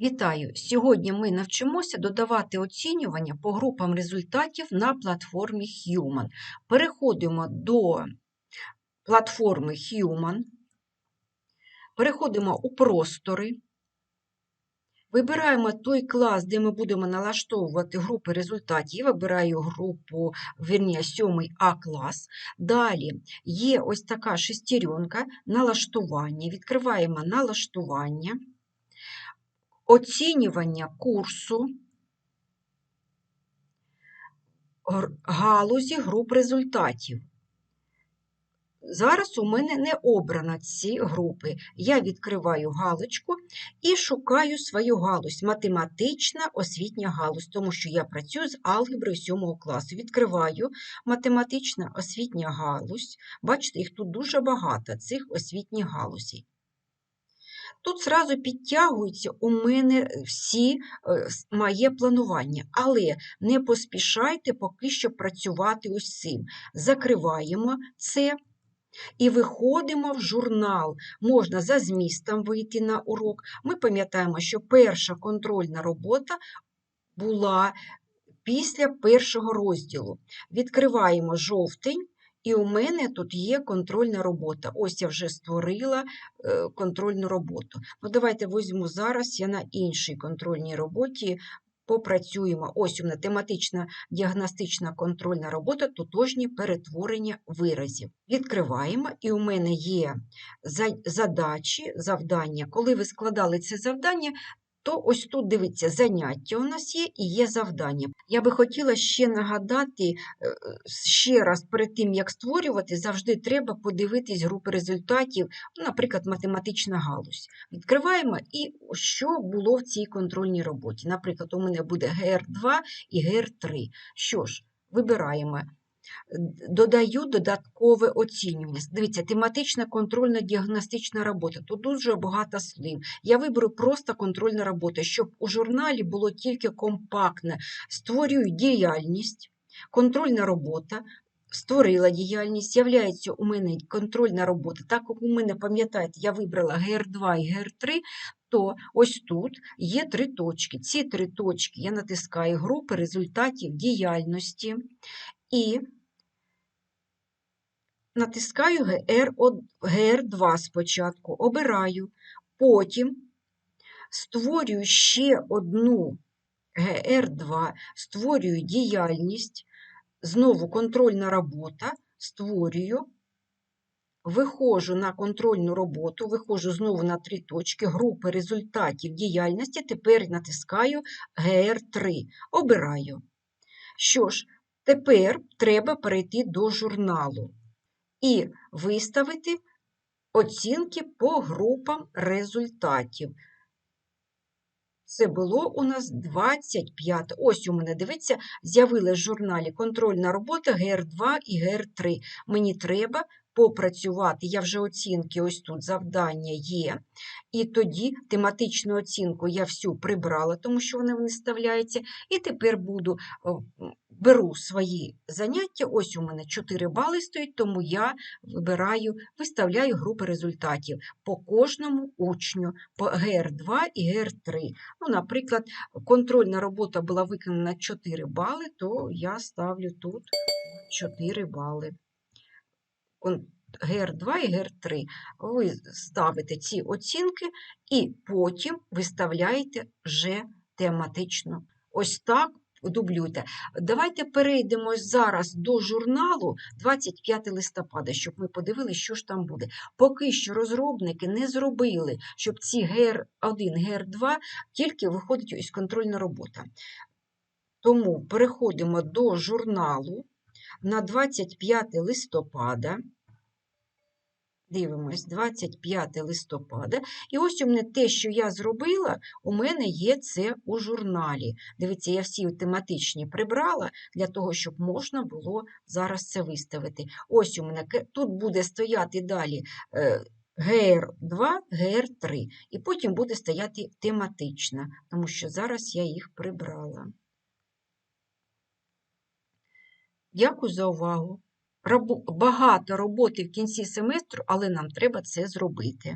Вітаю! Сьогодні ми навчимося додавати оцінювання по групам результатів на платформі Human. Переходимо до платформи Human, переходимо у простори, вибираємо той клас, де ми будемо налаштовувати групи результатів. Вибираю групу, вірні, 7 А клас. Далі є ось така шестеренка налаштування. Відкриваємо налаштування оцінювання курсу галузі груп результатів. Зараз у мене не обрано ці групи. Я відкриваю галочку і шукаю свою галузь, математична освітня галузь, тому що я працюю з алгеброю 7 класу. Відкриваю математична освітня галузь. Бачите, їх тут дуже багато, цих освітніх галузей. Тут зразу підтягуються у мене всі е, моє планування, але не поспішайте поки що працювати ось цим. Закриваємо це і виходимо в журнал. Можна за змістом вийти на урок. Ми пам'ятаємо, що перша контрольна робота була після першого розділу. Відкриваємо жовтень. І у мене тут є контрольна робота. Ось я вже створила е, контрольну роботу. Ну, давайте візьму зараз, я на іншій контрольній роботі попрацюємо. Ось у мене тематична діагностична контрольна робота, тотожні перетворення виразів. Відкриваємо, і у мене є задачі, завдання. Коли ви складали це завдання, то ось тут дивіться, заняття у нас є і є завдання. Я би хотіла ще нагадати, е, ще раз перед тим, як створювати, завжди треба подивитись групи результатів, наприклад, математична галузь. Відкриваємо і що було в цій контрольній роботі. Наприклад, у мене буде ГР2 і ГР3. Що ж, вибираємо. Додаю додаткове оцінювання. Дивіться, тематична контрольно-діагностична робота. Тут дуже багато слів. Я виберу просто контрольна робота, щоб у журналі було тільки компактне. Створюю діяльність, контрольна робота. Створила діяльність, з'являється у мене контрольна робота. Так як у мене, пам'ятаєте, я вибрала ГР2 і ГР3, то ось тут є три точки. Ці три точки я натискаю групи результатів діяльності і натискаю GR, GR2 спочатку, обираю, потім створюю ще одну GR2, створюю діяльність, знову контрольна робота, створюю, виходжу на контрольну роботу, виходжу знову на три точки, групи результатів діяльності, тепер натискаю GR3, обираю. Що ж, тепер треба перейти до журналу і виставити оцінки по групам результатів. Це було у нас 25. Ось у мене, дивіться, з'явилась в журналі контрольна робота ГР2 і ГР3. Мені треба попрацювати. Я вже оцінки, ось тут завдання є. І тоді тематичну оцінку я всю прибрала, тому що вони виставляються. І тепер буду беру свої заняття. Ось у мене 4 бали стоїть, тому я вибираю, виставляю групи результатів по кожному учню, по ГР2 і ГР3. Ну, наприклад, контрольна робота була виконана 4 бали, то я ставлю тут 4 бали. Кон- ГР2 і ГР3. Ви ставите ці оцінки і потім виставляєте вже тематично. Ось так дублюйте. Давайте перейдемо зараз до журналу 25 листопада, щоб ми подивилися, що ж там буде. Поки що розробники не зробили, щоб ці ГР1, ГР2 тільки виходить ось контрольна робота. Тому переходимо до журналу на 25 листопада. Дивимось, 25 листопада. І ось у мене те, що я зробила, у мене є це у журналі. Дивіться, я всі тематичні прибрала для того, щоб можна було зараз це виставити. Ось у мене тут буде стояти далі е, ГР2, ГР3. І потім буде стояти тематична, тому що зараз я їх прибрала. Дякую за увагу. Багато роботи в кінці семестру, але нам треба це зробити.